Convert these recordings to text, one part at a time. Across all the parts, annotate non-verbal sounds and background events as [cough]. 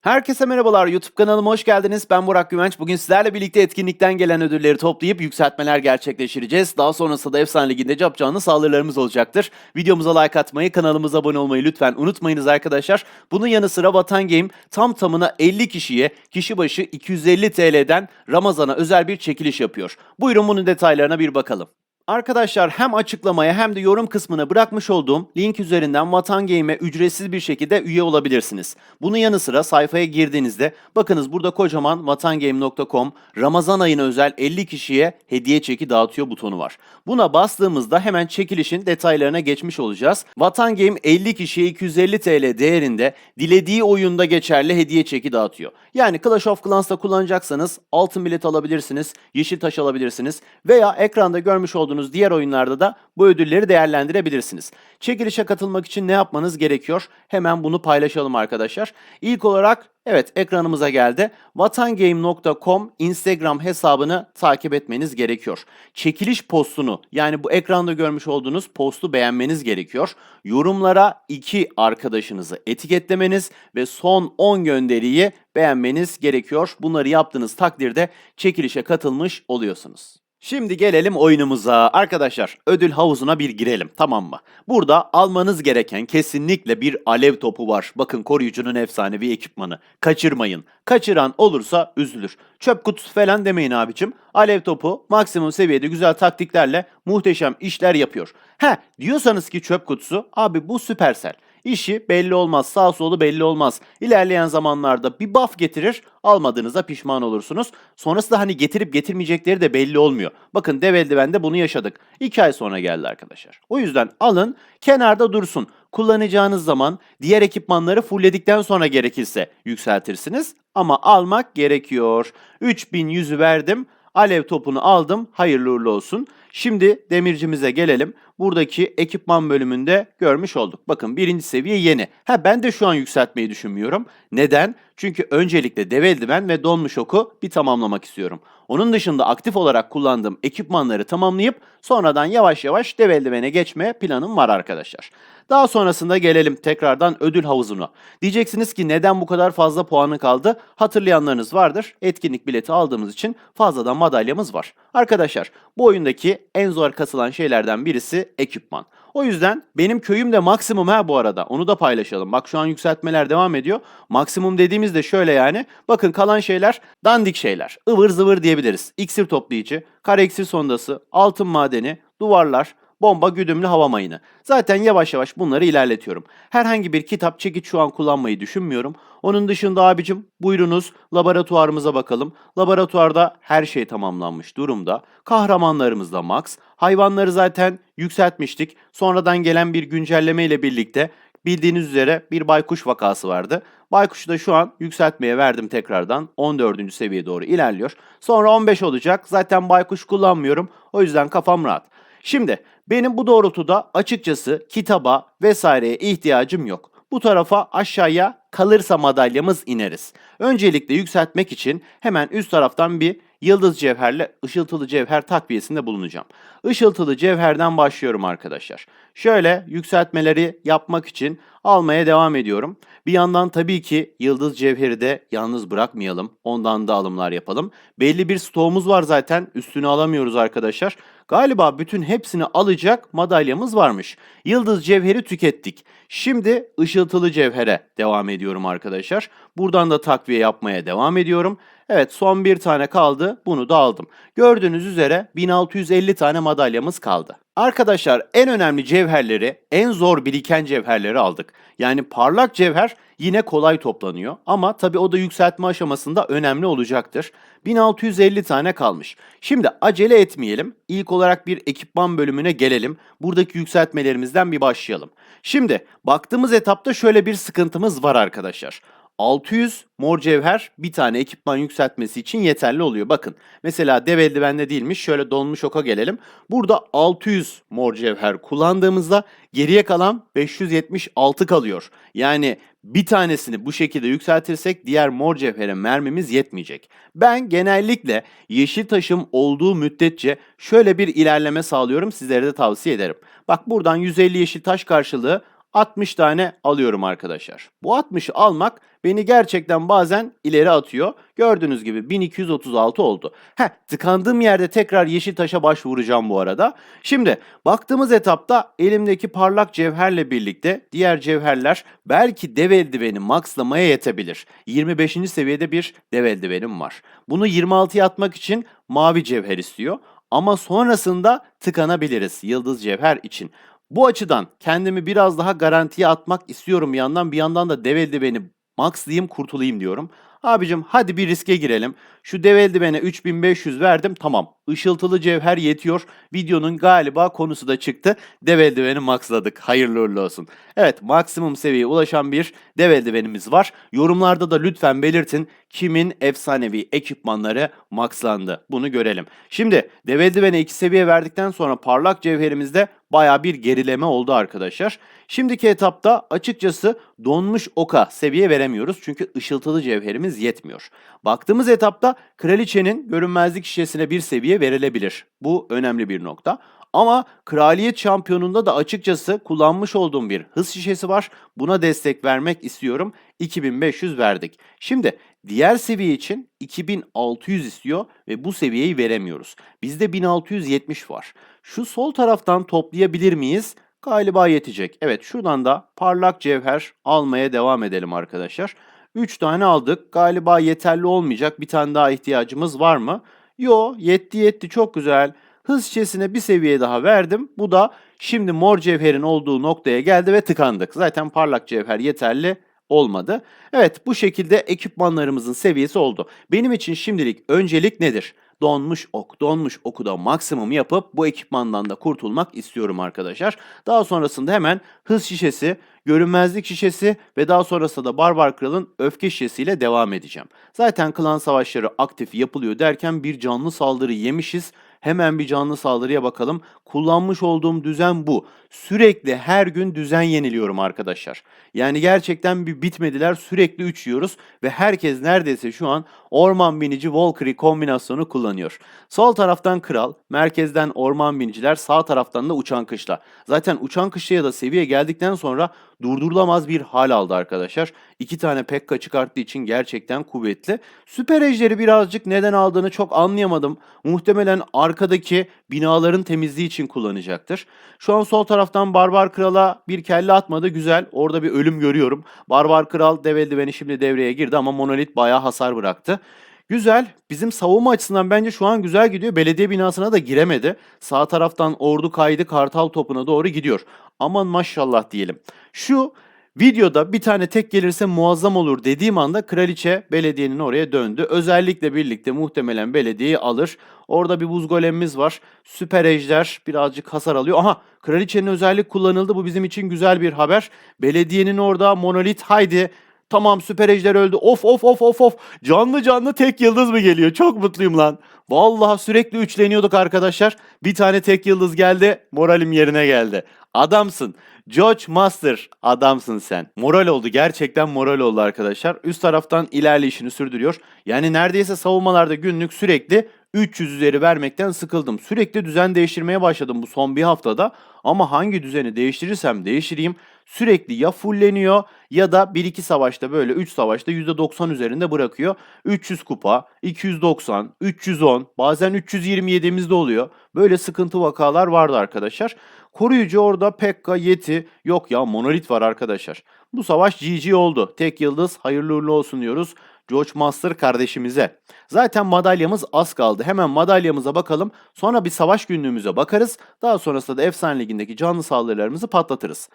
Herkese merhabalar YouTube kanalıma hoş geldiniz. Ben Burak Güvenç. Bugün sizlerle birlikte etkinlikten gelen ödülleri toplayıp yükseltmeler gerçekleştireceğiz. Daha sonrasında da Efsane Ligi'nde yapacağınız saldırılarımız olacaktır. Videomuza like atmayı, kanalımıza abone olmayı lütfen unutmayınız arkadaşlar. Bunun yanı sıra Vatan Game tam tamına 50 kişiye kişi başı 250 TL'den Ramazan'a özel bir çekiliş yapıyor. Buyurun bunun detaylarına bir bakalım. Arkadaşlar hem açıklamaya hem de yorum kısmına bırakmış olduğum link üzerinden Vatan Game'e ücretsiz bir şekilde üye olabilirsiniz. Bunun yanı sıra sayfaya girdiğinizde bakınız burada kocaman vatangame.com Ramazan ayına özel 50 kişiye hediye çeki dağıtıyor butonu var. Buna bastığımızda hemen çekilişin detaylarına geçmiş olacağız. Vatan Game 50 kişiye 250 TL değerinde dilediği oyunda geçerli hediye çeki dağıtıyor. Yani Clash of Clans'ta kullanacaksanız altın bilet alabilirsiniz, yeşil taş alabilirsiniz veya ekranda görmüş olduğunuz diğer oyunlarda da bu ödülleri değerlendirebilirsiniz. Çekilişe katılmak için ne yapmanız gerekiyor? Hemen bunu paylaşalım arkadaşlar. İlk olarak evet ekranımıza geldi. vatangame.com Instagram hesabını takip etmeniz gerekiyor. Çekiliş postunu yani bu ekranda görmüş olduğunuz postu beğenmeniz gerekiyor. Yorumlara iki arkadaşınızı etiketlemeniz ve son 10 gönderiyi beğenmeniz gerekiyor. Bunları yaptığınız takdirde çekilişe katılmış oluyorsunuz. Şimdi gelelim oyunumuza. Arkadaşlar ödül havuzuna bir girelim tamam mı? Burada almanız gereken kesinlikle bir alev topu var. Bakın koruyucunun efsanevi ekipmanı. Kaçırmayın. Kaçıran olursa üzülür. Çöp kutusu falan demeyin abicim. Alev topu maksimum seviyede güzel taktiklerle muhteşem işler yapıyor. He diyorsanız ki çöp kutusu abi bu süpersel. İşi belli olmaz, sağ solu belli olmaz. İlerleyen zamanlarda bir buff getirir, almadığınızda pişman olursunuz. Sonrasında hani getirip getirmeyecekleri de belli olmuyor. Bakın dev eldivende bunu yaşadık. 2 ay sonra geldi arkadaşlar. O yüzden alın, kenarda dursun. Kullanacağınız zaman diğer ekipmanları fullledikten sonra gerekirse yükseltirsiniz. Ama almak gerekiyor. 3100'ü verdim. Alev topunu aldım. Hayırlı uğurlu olsun. Şimdi demircimize gelelim. Buradaki ekipman bölümünde görmüş olduk. Bakın birinci seviye yeni. Ha ben de şu an yükseltmeyi düşünmüyorum. Neden? Çünkü öncelikle dev eldiven ve donmuş oku bir tamamlamak istiyorum. Onun dışında aktif olarak kullandığım ekipmanları tamamlayıp sonradan yavaş yavaş dev eldivene geçme planım var arkadaşlar. Daha sonrasında gelelim tekrardan ödül havuzuna. Diyeceksiniz ki neden bu kadar fazla puanı kaldı? Hatırlayanlarınız vardır. Etkinlik bileti aldığımız için fazladan madalyamız var. Arkadaşlar bu oyundaki en zor kasılan şeylerden birisi ekipman. O yüzden benim köyüm de maksimum ha bu arada. Onu da paylaşalım. Bak şu an yükseltmeler devam ediyor. Maksimum dediğimizde şöyle yani. Bakın kalan şeyler dandik şeyler. ıvır zıvır diyebiliriz. İksir toplayıcı, kara iksir sondası, altın madeni, duvarlar, bomba, güdümlü hava mayını. Zaten yavaş yavaş bunları ilerletiyorum. Herhangi bir kitap çekiç şu an kullanmayı düşünmüyorum. Onun dışında abicim buyurunuz laboratuvarımıza bakalım. Laboratuvarda her şey tamamlanmış durumda. Kahramanlarımız da max. Hayvanları zaten yükseltmiştik. Sonradan gelen bir güncelleme ile birlikte bildiğiniz üzere bir baykuş vakası vardı. Baykuşu da şu an yükseltmeye verdim tekrardan. 14. seviyeye doğru ilerliyor. Sonra 15 olacak. Zaten baykuş kullanmıyorum. O yüzden kafam rahat. Şimdi benim bu doğrultuda açıkçası kitaba vesaireye ihtiyacım yok. Bu tarafa aşağıya kalırsa madalyamız ineriz. Öncelikle yükseltmek için hemen üst taraftan bir yıldız cevherle ışıltılı cevher takviyesinde bulunacağım. Işıltılı cevherden başlıyorum arkadaşlar. Şöyle yükseltmeleri yapmak için almaya devam ediyorum. Bir yandan tabii ki yıldız cevheri de yalnız bırakmayalım. Ondan da alımlar yapalım. Belli bir stoğumuz var zaten. Üstünü alamıyoruz arkadaşlar. Galiba bütün hepsini alacak madalyamız varmış. Yıldız cevheri tükettik. Şimdi ışıltılı cevhere devam ediyorum arkadaşlar. Buradan da takviye yapmaya devam ediyorum. Evet son bir tane kaldı. Bunu da aldım. Gördüğünüz üzere 1650 tane madalyamız kaldı. Arkadaşlar en önemli cevherleri, en zor biriken cevherleri aldık. Yani parlak cevher yine kolay toplanıyor ama tabi o da yükseltme aşamasında önemli olacaktır. 1650 tane kalmış. Şimdi acele etmeyelim. İlk olarak bir ekipman bölümüne gelelim. Buradaki yükseltmelerimizden bir başlayalım. Şimdi baktığımız etapta şöyle bir sıkıntımız var arkadaşlar. 600 mor cevher bir tane ekipman yükseltmesi için yeterli oluyor. Bakın mesela dev eldivende değilmiş. Şöyle donmuş oka gelelim. Burada 600 mor cevher kullandığımızda geriye kalan 576 kalıyor. Yani bir tanesini bu şekilde yükseltirsek diğer mor cevhere mermimiz yetmeyecek. Ben genellikle yeşil taşım olduğu müddetçe şöyle bir ilerleme sağlıyorum. Sizlere de tavsiye ederim. Bak buradan 150 yeşil taş karşılığı 60 tane alıyorum arkadaşlar. Bu 60'ı almak beni gerçekten bazen ileri atıyor. Gördüğünüz gibi 1236 oldu. Heh, tıkandığım yerde tekrar yeşil taşa başvuracağım bu arada. Şimdi baktığımız etapta elimdeki parlak cevherle birlikte diğer cevherler belki dev eldiveni maxlamaya yetebilir. 25. seviyede bir dev eldivenim var. Bunu 26'ya atmak için mavi cevher istiyor. Ama sonrasında tıkanabiliriz yıldız cevher için. Bu açıdan kendimi biraz daha garantiye atmak istiyorum bir yandan. Bir yandan da dev eldiveni maxlayayım kurtulayım diyorum. Abicim hadi bir riske girelim. Şu dev eldivene 3500 verdim tamam. Işıltılı cevher yetiyor. Videonun galiba konusu da çıktı. Dev eldiveni maxladık. Hayırlı uğurlu olsun. Evet maksimum seviyeye ulaşan bir dev eldivenimiz var. Yorumlarda da lütfen belirtin kimin efsanevi ekipmanları maxlandı. Bunu görelim. Şimdi dev eldivene 2 seviye verdikten sonra parlak cevherimizde baya bir gerileme oldu arkadaşlar. Şimdiki etapta açıkçası donmuş oka seviye veremiyoruz. Çünkü ışıltılı cevherimiz yetmiyor. Baktığımız etapta kraliçenin görünmezlik şişesine bir seviye verilebilir. Bu önemli bir nokta. Ama kraliyet şampiyonunda da açıkçası kullanmış olduğum bir hız şişesi var. Buna destek vermek istiyorum. 2500 verdik. Şimdi diğer seviye için 2600 istiyor ve bu seviyeyi veremiyoruz. Bizde 1670 var. Şu sol taraftan toplayabilir miyiz? Galiba yetecek. Evet şuradan da parlak cevher almaya devam edelim arkadaşlar. 3 tane aldık. Galiba yeterli olmayacak. Bir tane daha ihtiyacımız var mı? Yo yetti yetti çok güzel. Hız şişesine bir seviye daha verdim. Bu da şimdi mor cevherin olduğu noktaya geldi ve tıkandık. Zaten parlak cevher yeterli olmadı. Evet bu şekilde ekipmanlarımızın seviyesi oldu. Benim için şimdilik öncelik nedir? Donmuş ok, donmuş oku da maksimum yapıp bu ekipmandan da kurtulmak istiyorum arkadaşlar. Daha sonrasında hemen hız şişesi, görünmezlik şişesi ve daha sonrasında da Barbar Kral'ın öfke şişesiyle devam edeceğim. Zaten klan savaşları aktif yapılıyor derken bir canlı saldırı yemişiz. Hemen bir canlı saldırıya bakalım. Kullanmış olduğum düzen bu. Sürekli her gün düzen yeniliyorum arkadaşlar. Yani gerçekten bir bitmediler. Sürekli 3 yiyoruz ve herkes neredeyse şu an orman binici Valkyrie kombinasyonu kullanıyor. Sol taraftan kral, merkezden orman biniciler, sağ taraftan da uçan kışla. Zaten uçan kışlaya da seviye geldikten sonra durdurulamaz bir hal aldı arkadaşlar. İki tane Pekka çıkarttığı için gerçekten kuvvetli. Süper ejderi birazcık neden aldığını çok anlayamadım. Muhtemelen arkadaki binaların temizliği için kullanacaktır. Şu an sol taraftan Barbar Kral'a bir kelle atmadı. Güzel. Orada bir ölüm görüyorum. Barbar Kral dev eldiveni şimdi devreye girdi ama Monolit bayağı hasar bıraktı. Güzel. Bizim savunma açısından bence şu an güzel gidiyor. Belediye binasına da giremedi. Sağ taraftan ordu kaydı kartal topuna doğru gidiyor. Aman maşallah diyelim. Şu videoda bir tane tek gelirse muazzam olur dediğim anda kraliçe belediyenin oraya döndü. Özellikle birlikte muhtemelen belediyeyi alır. Orada bir buz golemimiz var. Süper ejder birazcık hasar alıyor. Aha kraliçenin özellik kullanıldı. Bu bizim için güzel bir haber. Belediyenin orada monolit haydi Tamam süper ejder öldü. Of of of of of. Canlı canlı tek yıldız mı geliyor? Çok mutluyum lan. Vallahi sürekli üçleniyorduk arkadaşlar. Bir tane tek yıldız geldi. Moralim yerine geldi. Adamsın. George Master adamsın sen. Moral oldu. Gerçekten moral oldu arkadaşlar. Üst taraftan ilerleyişini sürdürüyor. Yani neredeyse savunmalarda günlük sürekli 300 üzeri vermekten sıkıldım. Sürekli düzen değiştirmeye başladım bu son bir haftada. Ama hangi düzeni değiştirirsem değiştireyim sürekli ya fulleniyor ya da 1-2 savaşta böyle 3 savaşta %90 üzerinde bırakıyor. 300 kupa, 290, 310, bazen 327'imizde oluyor. Böyle sıkıntı vakalar vardı arkadaşlar. Koruyucu orada Pekka, Yeti, yok ya Monolit var arkadaşlar. Bu savaş GG oldu. Tek yıldız hayırlı uğurlu olsun diyoruz. George Master kardeşimize. Zaten madalyamız az kaldı. Hemen madalyamıza bakalım. Sonra bir savaş günlüğümüze bakarız. Daha sonrasında da Efsane Ligi'ndeki canlı saldırılarımızı patlatırız.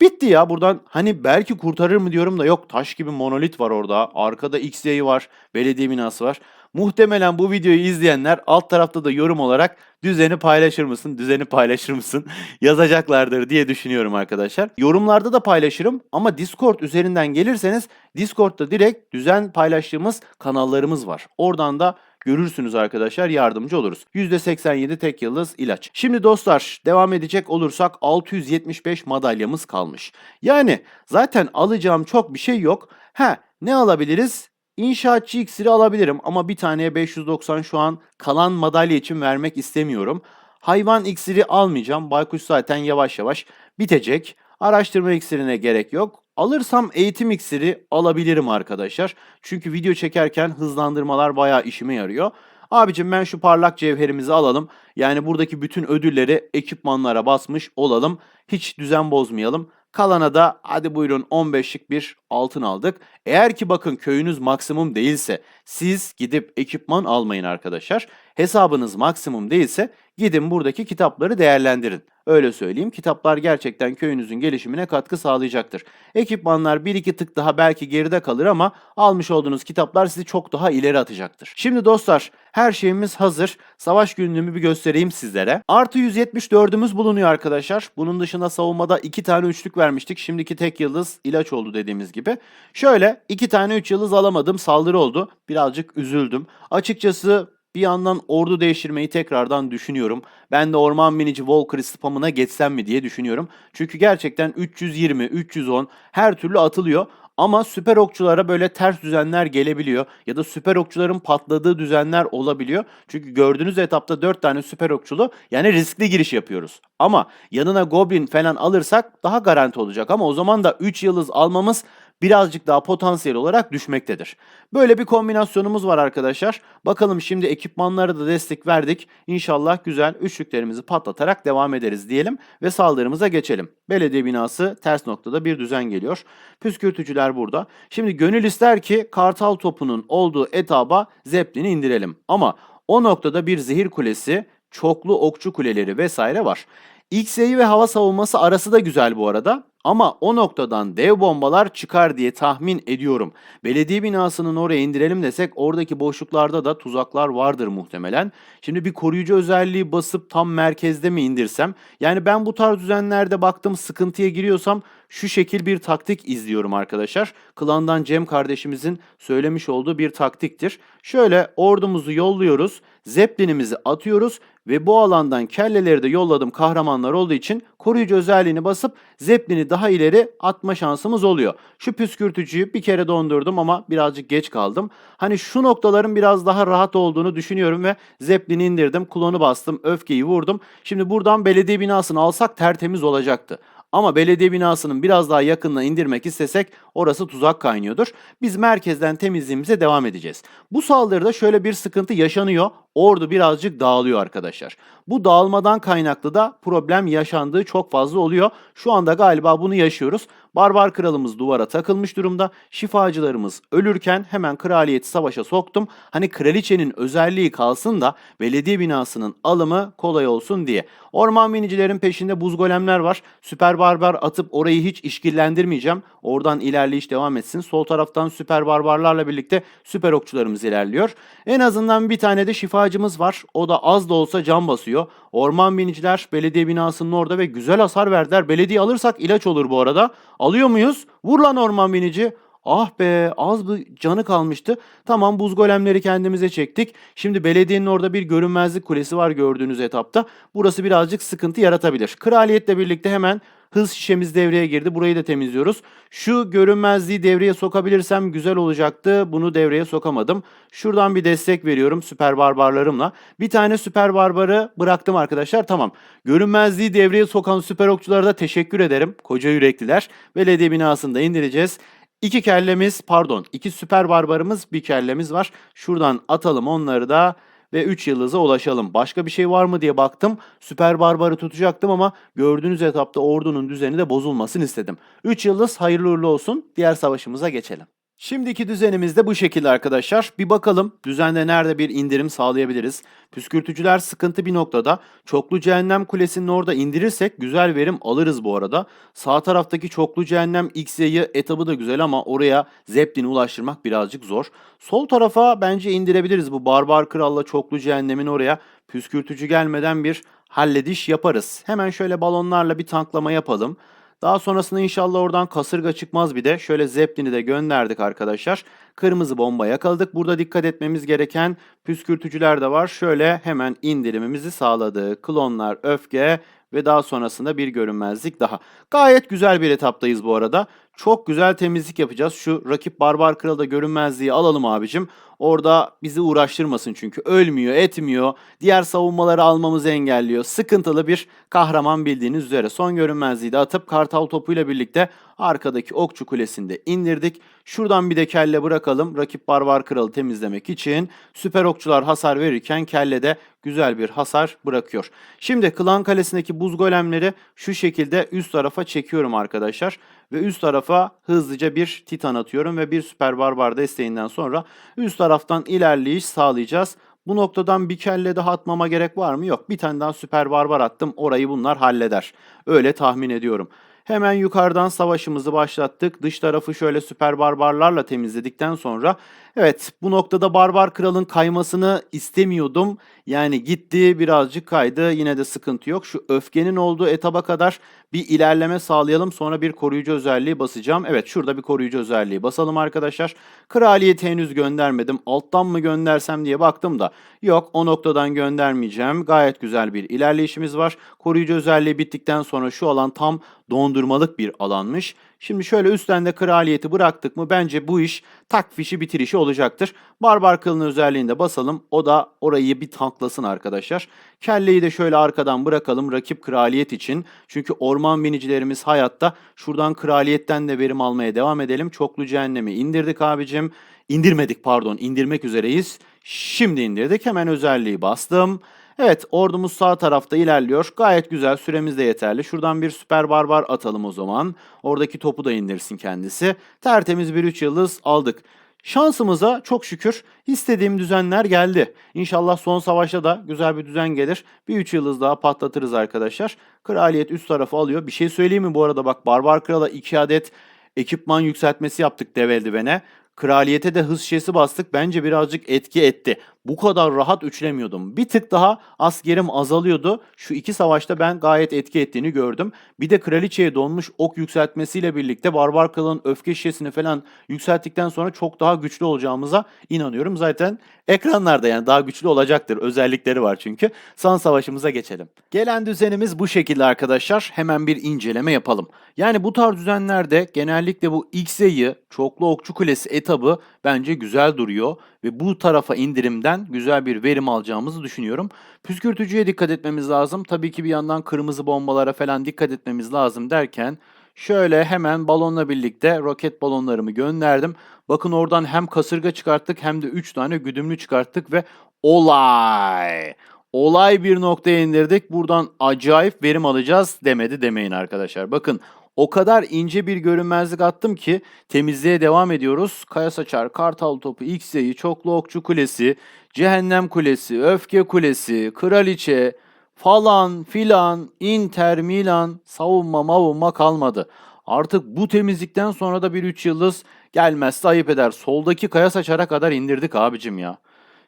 Bitti ya buradan hani belki kurtarır mı diyorum da yok taş gibi monolit var orada. Arkada XY var. Belediye binası var. Muhtemelen bu videoyu izleyenler alt tarafta da yorum olarak düzeni paylaşır mısın, düzeni paylaşır mısın [laughs] yazacaklardır diye düşünüyorum arkadaşlar. Yorumlarda da paylaşırım ama Discord üzerinden gelirseniz Discord'da direkt düzen paylaştığımız kanallarımız var. Oradan da görürsünüz arkadaşlar yardımcı oluruz. %87 tek yıldız ilaç. Şimdi dostlar devam edecek olursak 675 madalyamız kalmış. Yani zaten alacağım çok bir şey yok. Ha ne alabiliriz? İnşaatçı iksiri alabilirim ama bir taneye 590 şu an kalan madalya için vermek istemiyorum. Hayvan iksiri almayacağım. Baykuş zaten yavaş yavaş bitecek. Araştırma iksirine gerek yok. Alırsam eğitim iksiri alabilirim arkadaşlar. Çünkü video çekerken hızlandırmalar bayağı işime yarıyor. Abicim ben şu parlak cevherimizi alalım. Yani buradaki bütün ödülleri ekipmanlara basmış olalım. Hiç düzen bozmayalım. Kalana da hadi buyurun 15'lik bir altın aldık. Eğer ki bakın köyünüz maksimum değilse siz gidip ekipman almayın arkadaşlar. Hesabınız maksimum değilse gidin buradaki kitapları değerlendirin. Öyle söyleyeyim kitaplar gerçekten köyünüzün gelişimine katkı sağlayacaktır. Ekipmanlar bir iki tık daha belki geride kalır ama almış olduğunuz kitaplar sizi çok daha ileri atacaktır. Şimdi dostlar her şeyimiz hazır. Savaş günlüğümü bir göstereyim sizlere. Artı 174'ümüz bulunuyor arkadaşlar. Bunun dışında savunmada iki tane üçlük vermiştik. Şimdiki tek yıldız ilaç oldu dediğimiz gibi. Şöyle iki tane üç yıldız alamadım saldırı oldu. Birazcık üzüldüm. Açıkçası bir yandan ordu değiştirmeyi tekrardan düşünüyorum. Ben de orman minici Walker spamına geçsem mi diye düşünüyorum. Çünkü gerçekten 320, 310 her türlü atılıyor. Ama süper okçulara böyle ters düzenler gelebiliyor ya da süper okçuların patladığı düzenler olabiliyor. Çünkü gördüğünüz etapta 4 tane süper okçulu yani riskli giriş yapıyoruz. Ama yanına goblin falan alırsak daha garanti olacak ama o zaman da 3 yıldız almamız birazcık daha potansiyel olarak düşmektedir. Böyle bir kombinasyonumuz var arkadaşlar. Bakalım şimdi ekipmanlara da destek verdik. İnşallah güzel üçlüklerimizi patlatarak devam ederiz diyelim ve saldırımıza geçelim. Belediye binası ters noktada bir düzen geliyor. Püskürtücüler burada. Şimdi gönül ister ki kartal topunun olduğu etaba Zeppelin'i indirelim. Ama o noktada bir zehir kulesi, çoklu okçu kuleleri vesaire var. X-Ray ve hava savunması arası da güzel bu arada. Ama o noktadan dev bombalar çıkar diye tahmin ediyorum. Belediye binasının oraya indirelim desek oradaki boşluklarda da tuzaklar vardır muhtemelen. Şimdi bir koruyucu özelliği basıp tam merkezde mi indirsem? Yani ben bu tarz düzenlerde baktım sıkıntıya giriyorsam şu şekil bir taktik izliyorum arkadaşlar. Klandan Cem kardeşimizin söylemiş olduğu bir taktiktir. Şöyle ordumuzu yolluyoruz. Zeppelinimizi atıyoruz ve bu alandan kelleleri de yolladım kahramanlar olduğu için koruyucu özelliğini basıp Zeppelin'i daha ileri atma şansımız oluyor. Şu püskürtücüyü bir kere dondurdum ama birazcık geç kaldım. Hani şu noktaların biraz daha rahat olduğunu düşünüyorum ve Zeppelin'i indirdim, klonu bastım, öfkeyi vurdum. Şimdi buradan belediye binasını alsak tertemiz olacaktı. Ama belediye binasının biraz daha yakınına indirmek istesek orası tuzak kaynıyordur. Biz merkezden temizliğimize devam edeceğiz. Bu saldırıda şöyle bir sıkıntı yaşanıyor. Ordu birazcık dağılıyor arkadaşlar. Bu dağılmadan kaynaklı da problem yaşandığı çok fazla oluyor. Şu anda galiba bunu yaşıyoruz. Barbar kralımız duvara takılmış durumda. Şifacılarımız ölürken hemen kraliyeti savaşa soktum. Hani kraliçenin özelliği kalsın da belediye binasının alımı kolay olsun diye. Orman minicilerin peşinde buz golemler var. Süper barbar atıp orayı hiç işkillendirmeyeceğim. Oradan ilerleyiş devam etsin. Sol taraftan süper barbarlarla birlikte süper okçularımız ilerliyor. En azından bir tane de şifacımız var. O da az da olsa can basıyor. Orman biniciler belediye binasının orada ve güzel hasar verdiler. Belediye alırsak ilaç olur bu arada. Alıyor muyuz? Vur lan orman binici. Ah be az bir canı kalmıştı. Tamam buz golemleri kendimize çektik. Şimdi belediyenin orada bir görünmezlik kulesi var gördüğünüz etapta. Burası birazcık sıkıntı yaratabilir. Kraliyetle birlikte hemen hız şişemiz devreye girdi. Burayı da temizliyoruz. Şu görünmezliği devreye sokabilirsem güzel olacaktı. Bunu devreye sokamadım. Şuradan bir destek veriyorum süper barbarlarımla. Bir tane süper barbarı bıraktım arkadaşlar. Tamam. Görünmezliği devreye sokan süper okçulara da teşekkür ederim. Koca yürekliler. Belediye binasını da indireceğiz. İki kellemiz pardon iki süper barbarımız bir kellemiz var. Şuradan atalım onları da ve 3 yıldıza ulaşalım. Başka bir şey var mı diye baktım. Süper barbarı tutacaktım ama gördüğünüz etapta ordunun düzeni de bozulmasın istedim. 3 yıldız hayırlı uğurlu olsun. Diğer savaşımıza geçelim. Şimdiki düzenimiz de bu şekilde arkadaşlar. Bir bakalım düzende nerede bir indirim sağlayabiliriz. Püskürtücüler sıkıntı bir noktada. Çoklu cehennem kulesinin orada indirirsek güzel verim alırız bu arada. Sağ taraftaki çoklu cehennem XY'yi etabı da güzel ama oraya Zeppelin'i ulaştırmak birazcık zor. Sol tarafa bence indirebiliriz bu Barbar Kral'la çoklu cehennemin oraya. Püskürtücü gelmeden bir hallediş yaparız. Hemen şöyle balonlarla bir tanklama yapalım. Daha sonrasında inşallah oradan kasırga çıkmaz bir de. Şöyle Zeppelin'i de gönderdik arkadaşlar. Kırmızı bomba yakaladık. Burada dikkat etmemiz gereken püskürtücüler de var. Şöyle hemen indirimimizi sağladık. Klonlar, öfke ve daha sonrasında bir görünmezlik daha. Gayet güzel bir etaptayız bu arada. Çok güzel temizlik yapacağız. Şu rakip Barbar Kralı da görünmezliği alalım abicim. Orada bizi uğraştırmasın çünkü. Ölmüyor, etmiyor. Diğer savunmaları almamızı engelliyor. Sıkıntılı bir kahraman bildiğiniz üzere. Son görünmezliği de atıp Kartal topuyla birlikte arkadaki okçu kulesinde indirdik. Şuradan bir de kelle bırakalım. Rakip Barbar Kralı temizlemek için. Süper okçular hasar verirken kelle de güzel bir hasar bırakıyor. Şimdi Klan Kalesi'ndeki buz golemleri şu şekilde üst tarafa çekiyorum arkadaşlar. Ve üst tarafa hızlıca bir titan atıyorum ve bir süper barbar desteğinden sonra üst taraftan ilerleyiş sağlayacağız. Bu noktadan bir kelle daha atmama gerek var mı? Yok. Bir tane daha süper barbar attım. Orayı bunlar halleder. Öyle tahmin ediyorum. Hemen yukarıdan savaşımızı başlattık. Dış tarafı şöyle süper barbarlarla temizledikten sonra evet bu noktada barbar kralın kaymasını istemiyordum. Yani gitti birazcık kaydı yine de sıkıntı yok. Şu öfkenin olduğu etaba kadar bir ilerleme sağlayalım. Sonra bir koruyucu özelliği basacağım. Evet şurada bir koruyucu özelliği basalım arkadaşlar. Kraliyeti henüz göndermedim. Alttan mı göndersem diye baktım da yok o noktadan göndermeyeceğim. Gayet güzel bir ilerleyişimiz var. Koruyucu özelliği bittikten sonra şu alan tam dondurmalık bir alanmış. Şimdi şöyle üstten de kraliyeti bıraktık mı bence bu iş tak fişi bitirişi olacaktır. Barbar kılın özelliğinde basalım. O da orayı bir tanklasın arkadaşlar. Kelleyi de şöyle arkadan bırakalım rakip kraliyet için. Çünkü orman binicilerimiz hayatta. Şuradan kraliyetten de verim almaya devam edelim. Çoklu cehennemi indirdik abicim. İndirmedik pardon indirmek üzereyiz. Şimdi indirdik hemen özelliği bastım. Evet ordumuz sağ tarafta ilerliyor. Gayet güzel süremiz de yeterli. Şuradan bir süper barbar atalım o zaman. Oradaki topu da indirsin kendisi. Tertemiz bir 3 yıldız aldık. Şansımıza çok şükür istediğim düzenler geldi. İnşallah son savaşta da güzel bir düzen gelir. Bir 3 yıldız daha patlatırız arkadaşlar. Kraliyet üst tarafı alıyor. Bir şey söyleyeyim mi bu arada bak Barbar Kral'a 2 adet ekipman yükseltmesi yaptık dev eldivene. Kraliyete de hız şişesi bastık. Bence birazcık etki etti. Bu kadar rahat üçlemiyordum. Bir tık daha askerim azalıyordu. Şu iki savaşta ben gayet etki ettiğini gördüm. Bir de kraliçeye donmuş ok yükseltmesiyle birlikte Barbar Kral'ın öfke şişesini falan yükselttikten sonra çok daha güçlü olacağımıza inanıyorum. Zaten ekranlarda yani daha güçlü olacaktır. Özellikleri var çünkü. Son savaşımıza geçelim. Gelen düzenimiz bu şekilde arkadaşlar. Hemen bir inceleme yapalım. Yani bu tarz düzenlerde genellikle bu X'e'yi çoklu okçu kulesi etabı bence güzel duruyor ve bu tarafa indirimden güzel bir verim alacağımızı düşünüyorum. Püskürtücüye dikkat etmemiz lazım. Tabii ki bir yandan kırmızı bombalara falan dikkat etmemiz lazım derken şöyle hemen balonla birlikte roket balonlarımı gönderdim. Bakın oradan hem kasırga çıkarttık hem de 3 tane güdümlü çıkarttık ve olay! Olay bir noktaya indirdik. Buradan acayip verim alacağız demedi demeyin arkadaşlar. Bakın o kadar ince bir görünmezlik attım ki temizliğe devam ediyoruz. Kaya saçar, kartal topu, X'e'yi, çoklu okçu kulesi, cehennem kulesi, öfke kulesi, kraliçe falan filan, Inter, Milan savunma mavunma kalmadı. Artık bu temizlikten sonra da bir 3 yıldız gelmezse ayıp eder. Soldaki kaya saçara kadar indirdik abicim ya.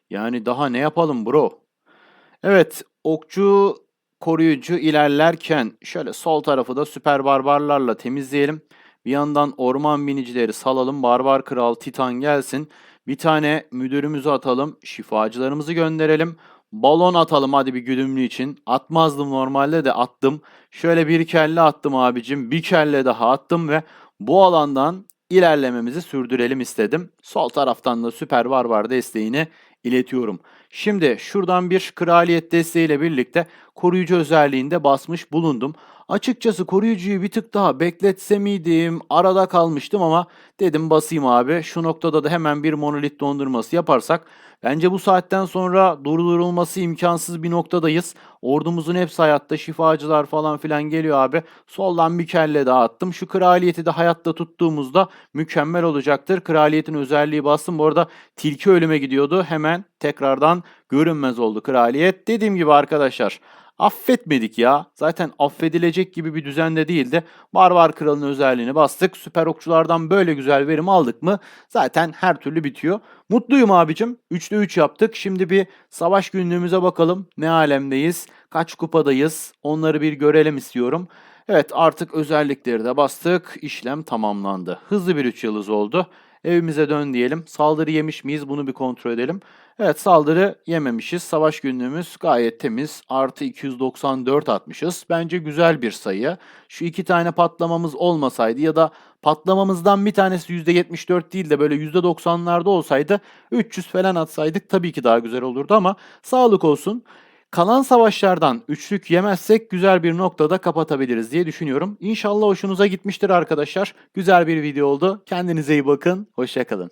Yani daha ne yapalım bro? Evet, okçu koruyucu ilerlerken şöyle sol tarafı da süper barbarlarla temizleyelim. Bir yandan orman binicileri salalım. Barbar kral Titan gelsin. Bir tane müdürümüzü atalım. Şifacılarımızı gönderelim. Balon atalım hadi bir güdümlü için. Atmazdım normalde de attım. Şöyle bir kelle attım abicim. Bir kelle daha attım ve bu alandan ilerlememizi sürdürelim istedim. Sol taraftan da süper barbar desteğini iletiyorum. Şimdi şuradan bir kraliyet desteğiyle birlikte koruyucu özelliğinde basmış bulundum. Açıkçası koruyucuyu bir tık daha bekletse miydim? Arada kalmıştım ama dedim basayım abi. Şu noktada da hemen bir monolit dondurması yaparsak bence bu saatten sonra durdurulması imkansız bir noktadayız. Ordumuzun hepsi hayatta şifacılar falan filan geliyor abi. Soldan bir kelle daha attım. Şu kraliyeti de hayatta tuttuğumuzda mükemmel olacaktır. Kraliyetin özelliği bastım. Bu arada tilki ölüme gidiyordu. Hemen tekrardan görünmez oldu kraliyet. Dediğim gibi arkadaşlar affetmedik ya. Zaten affedilecek gibi bir düzende değildi. Barbar Kral'ın özelliğini bastık. Süper okçulardan böyle güzel verim aldık mı zaten her türlü bitiyor. Mutluyum abicim. 3'te 3 yaptık. Şimdi bir savaş günlüğümüze bakalım. Ne alemdeyiz? Kaç kupadayız? Onları bir görelim istiyorum. Evet artık özellikleri de bastık. İşlem tamamlandı. Hızlı bir 3 yıldız oldu. Evimize dön diyelim. Saldırı yemiş miyiz bunu bir kontrol edelim. Evet saldırı yememişiz. Savaş günlüğümüz gayet temiz. Artı 294 atmışız. Bence güzel bir sayı. Şu iki tane patlamamız olmasaydı ya da patlamamızdan bir tanesi %74 değil de böyle %90'larda olsaydı 300 falan atsaydık tabii ki daha güzel olurdu ama sağlık olsun. Kalan savaşlardan üçlük yemezsek güzel bir noktada kapatabiliriz diye düşünüyorum. İnşallah hoşunuza gitmiştir arkadaşlar. Güzel bir video oldu. Kendinize iyi bakın. Hoşçakalın.